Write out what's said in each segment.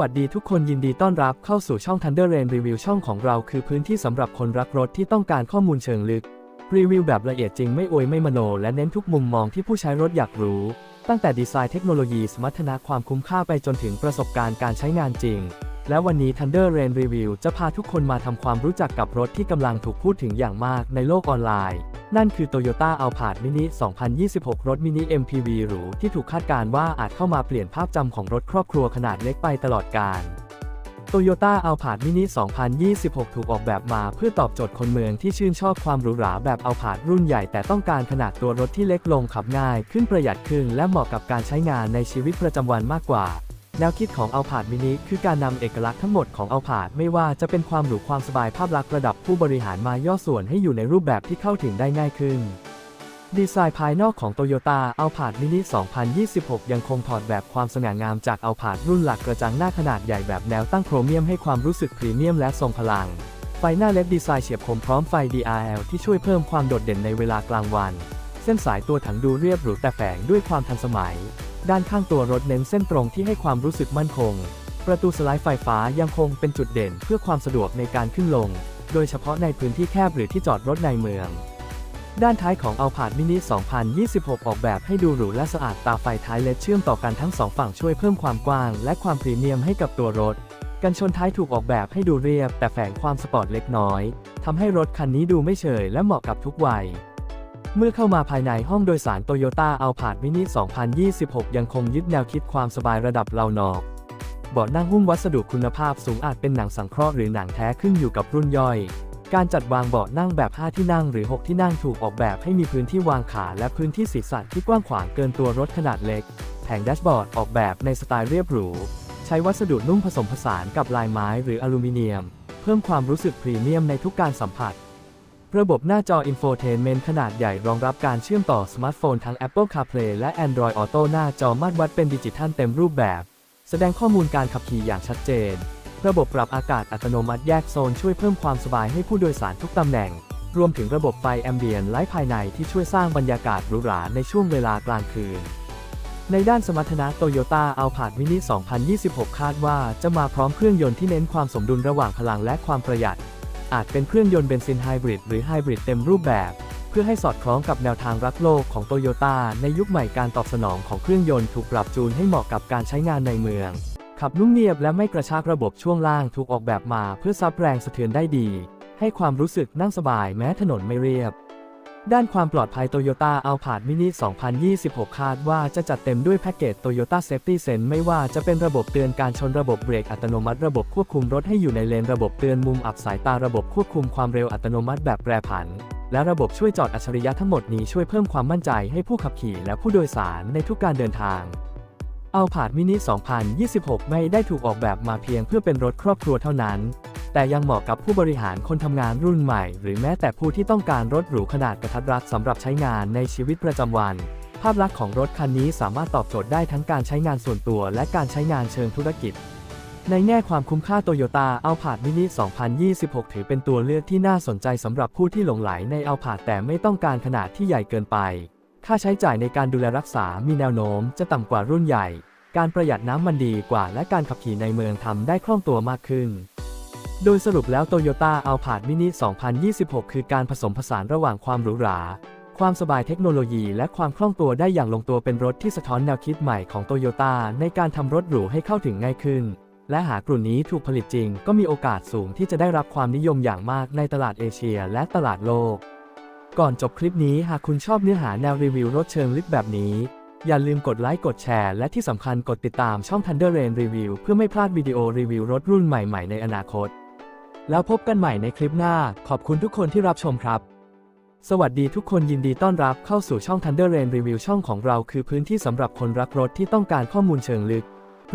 วัสดีทุกคนยินดีต้อนรับเข้าสู่ช่อง Thunder Rain Review ช่องของเราคือพื้นที่สำหรับคนรักรถที่ต้องการข้อมูลเชิงลึก รีวิวแบบละเอียดจริงไม่อวยไม่มโน และเน้นทุกมุมมองที่ผู้ใช้รถอยากรู้ ตั้งแต่ดีไซน์เทคโนโลยีสมรรถนะความคุ้มค่าไปจนถึงประสบการณ์การใช้งานจริง และวันนี้ Thunder Rain Review จะพาทุกคนมาทำความรู้จักกับรถที่กำลังถูกพูดถึงอย่างมากในโลกออนไลน์ นั่นคือ Toyota a l p a r d Mini 2026 รถมินิ MPV หรูที่ถูกคาดการณ์ว่าอาจเข้ามาเปลี่ยนภาพจำของรถครอบครัวขนาดเล็กไปตลอดกาล Toyota a l p a r d Mini 2026 ถูกออกแบบมาเพื่อตอบโจทย์คนเมืองที่ชื่นชอบความหรูหราแบบ a l p a r d รุ่นใหญ่แต่ต้องการขนาดตัวรถที่เล็กลงขับง่าย ขึ้นประหยัดขึ้นและเหมาะกับการใช้งานในชีวิตประจำวันมากกว่า แนวคิดของ Alphard Mini คือการนำเอกลักษณ์ทั้งหมดของ Alphard ไม่ว่าจะเป็นความหรูความสบายภาพลักษณ์ระดับผู้บริหารมาย่อส่วนให้อยู่ในรูปแบบที่เข้าถึงได้ง่ายขึ้น ดีไซน์ภายนอกของ Toyota Alphard Mini 2026 ยังคงถอดแบบความสง่างามจาก Alphard รุ่นหลักกระจังหน้าขนาดใหญ่แบบแนวตั้งโครเมียมให้ความรู้สึกพรีเมียมและทรงพลัง ไฟหน้าเล็บดีไซน์เฉียบคมพร้อมไฟ DRL ที่ช่วยเพิ่มความโดดเด่นในเวลากลางวัน เส้นสายตัวถังดูเรียบหรูแต่แฝงด้วยความทันสมัย ด้านข้างตัวรถเน้นเส้นตรงที่ให้ความรู้สึกมั่นคง ประตูสไลด์ไฟฟ้ายังคงเป็นจุดเด่นเพื่อความสะดวกในการขึ้นลง โดยเฉพาะในพื้นที่แคบหรือที่จอดรถในเมือง ด้านท้ายของ Alphard Mini 2026 ออกแบบให้ดูหรูและสะอาดตาไฟท้ายเลดเชื่อมต่อกันทั้งสองฝั่งช่วยเพิ่มความกว้าง และความพรีเมียมให้กับตัวรถ กันชนท้ายถูกออกแบบให้ดูเรียบ แต่แฝงความสปอร์ตเล็กน้อยทำให้รถคันนี้ดูไม่เฉยและเหมาะกับทุกวัย เมื่อเข้ามาภายในห้องโดยสาร Toyota Alphard Mini 2026 ยังคงยึดแนวคิดความสบายระดับเรานอกเบาะนั่งหุ้มวัสดุคุณภาพสูงอาจเป็นหนังสังเคราะห์หรือหนังแท้ขึ้นอยู่กับรุ่นย่อย การจัดวางเบาะนั่งแบบ 5 ที่นั่งหรือ 6 ที่นั่งถูกออกแบบให้มีพื้นที่วางขาและพื้นที่ศีรษะที่กว้างขวางเกินตัวรถขนาดเล็ก แผงแดชบอร์ดออกแบบในสไตล์เรียบหรู ใช้วัสดุนุ่มผสมผสานกับลายไม้หรืออลูมิเนียม เพิ่มความรู้สึกพรีเมียมในทุกการสัมผัส ระบบหน้าจอ Infotainment ขนาดใหญ่รองรับการเชื่อมต่อสมาร์ทโฟนทั้ง Apple CarPlay และ Android Auto หน้าจอมาตรวัดเป็นดิจิทัลเต็มรูปแบบ แสดงข้อมูลการขับขี่อย่างชัดเจน ระบบปรับอากาศอัตโนมัติแยกโซนช่วยเพิ่มความสบายให้ผู้โดยสารทุกตำแหน่ง รวมถึงระบบไฟแอมเบียนไลท์ภายในที่ช่วยสร้างบรรยากาศหรูหราในช่วงเวลากลางคืน ในด้านสมรรถนะ Toyota Alphard Mini 2026 คาดว่าจะมาพร้อมเครื่องยนต์ที่เน้นความสมดุลระหว่างพลังและความประหยัด อาจเป็นเครื่องยนต์เบนซินไฮบริดหรือไฮบริดเต็มรูปแบบ เพื่อให้สอดคล้องกับแนวทางรักโลกของโตโยต้าในยุคใหม่การตอบสนองของเครื่องยนต์ถูกปรับจูนให้เหมาะกับการใช้งานในเมือง ขับนุ่มเนียบและไม่กระชากระบบช่วงล่างถูกออกแบบมาเพื่อซับแรงสะเทือนได้ดี ให้ความรู้สึกนั่งสบายแม้ถนนไม่เรียบ ด้านความปลอดภัย Toyota a l p a r d Mini 2026 คาดว่าจะจัดเต็มด้วยแพ็กเกจ Toyota Safety Sense ไม่ว่าจะเป็นระบบเตือนการชนระบบเบรกอัตโนมัติระบบควบคุมรถให้อยู่ในเลนระบบเตือนมุมอับสายตาระบบควบคุมความเร็วอัตโนมัติแบบแปรผัน และระบบช่วยจอดอัจฉริยะทั้งหมดนี้ช่วยเพิ่มความมั่นใจให้ผู้ขับขี่และผู้โดยสารในทุกการเดินทาง Alphard Mini 2026 ไม่ได้ถูกออกแบบมาเพียงเพื่อเป็นรถครอบครัวเท่านั้น แต่ยังเหมาะกับผู้บริหารคนทำงานรุ่นใหม่ หรือแม้แต่ผู้ที่ต้องการรถหรูขนาดกระทัดรัดสำหรับใช้งานในชีวิตประจำวัน ภาพลักษณ์ของรถคันนี้สามารถตอบโจทย์ได้ทั้งการใช้งานส่วนตัว และการใช้งานเชิงธุรกิจ ในแง่ความคุ้มค่า Toyota Alphard Mini 2026 ถือเป็นตัวเลือกที่น่าสนใจสำหรับผู้ที่หลงไหลใน Alphard แต่ไม่ต้องการขนาดที่ใหญ่เกินไป ค่าใช้จ่ายในการดูแลรักษามีแนวโน้ม จะต่ำกว่ารุ่นใหญ่ การประหยัดน้ำมันดีกว่า และการขับขี่ในเมืองทำได้คล่องตัวมากขึ้น โดยสรุปแล้ว Toyota a l p a r d Mini 2026 คือการผสมผสานระหว่างความหรูหรา ความสบายเทคโนโลยี และความคล่องตัวได้อย่างลงตัวเป็นรถที่สะท้อนแนวคิดใหม่ของ Toyota ในการทำรถหรูให้เข้าถึงง่ายขึ้น และหากกลุ่นนี้ถูกผลิตจริง ก็มีโอกาสสูงที่จะได้รับความนิยมอย่างมากในตลาดเอเชีย และตลาดโลก ก่อนจบคลิปนี้หากคุณชอบเนื้อหาแนวรีวิวรถเชิงลึกแบบนี้ อย่าลืมกดไลค์กดแชร์ และที่สำคัญกดติดตามช่อง Thunder Rain Review เพื่อไม่พลาดวิดีโอรีวิวรถรุ่นใหม่ๆ ในอนาคต แล้วพบกันใหม่ในคลิปหน้า ขอบคุณทุกคนที่รับชมครับ สวัสดีทุกคนยินดีต้อนรับเข้าสู่ช่อง Thunder Rain Review ช่องของเราคือพื้นที่สำหรับคนรักรถที่ต้องการข้อมูลเชิงลึก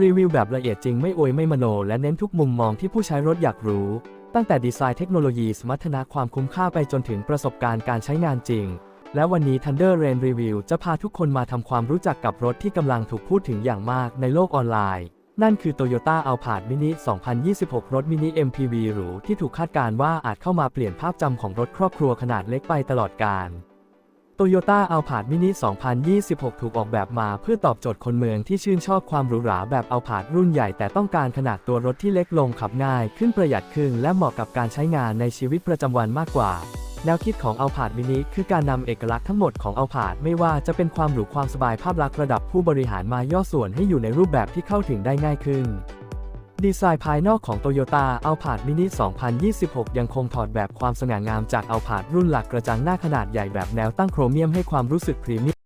รีวิวแบบละเอียดจริงไม่อวยไม่มโน และเน้นทุกมุมมองที่ผู้ใช้รถอยากรู้ ตั้งแต่ดีไซน์เทคโนโลยีสมรรถนะความคุ้มค่าไปจนถึงประสบการณ์การใช้งานจริง และวันนี้ Thunder Rain Review จะพาทุกคนมาทำความรู้จักกับรถที่กำลังถูกพูดถึงอย่างมากในโลกออนไลน์ นั่นคือ Toyota a l p a r d Mini 2026 รถมินิ MPV หรูที่ถูกคาดการณ์ว่าอาจเข้ามาเปลี่ยนภาพจำของรถครอบครัวขนาดเล็กไปตลอดกาล Toyota a l p a r d Mini 2026 ถูกออกแบบมาเพื่อตอบโจทย์คนเมืองที่ชื่นชอบความหรูหราแบบ a l p a r d รุ่นใหญ่แต่ต้องการขนาดตัวรถที่เล็กลงขับง่าย ขึ้นประหยัดขึ้นและเหมาะกับการใช้งานในชีวิตประจำวันมากกว่า แนวคิดของ Alphard Mini คือการนำเอกลักษณ์ทั้งหมดของ Alphard ไม่ว่าจะเป็นความหรูความสบายภาพลักษณ์ระดับผู้บริหารมาย่อส่วนให้อยู่ในรูปแบบที่เข้าถึงได้ง่ายขึ้น ดีไซน์ภายนอกของ Toyota Alphard Mini 2026 ยังคงถอดแบบความสง่างามจาก Alphard รุ่นหลักกระจังหน้าขนาดใหญ่แบบแนวตั้งโครเมียมให้ความรู้สึกพรีเมียม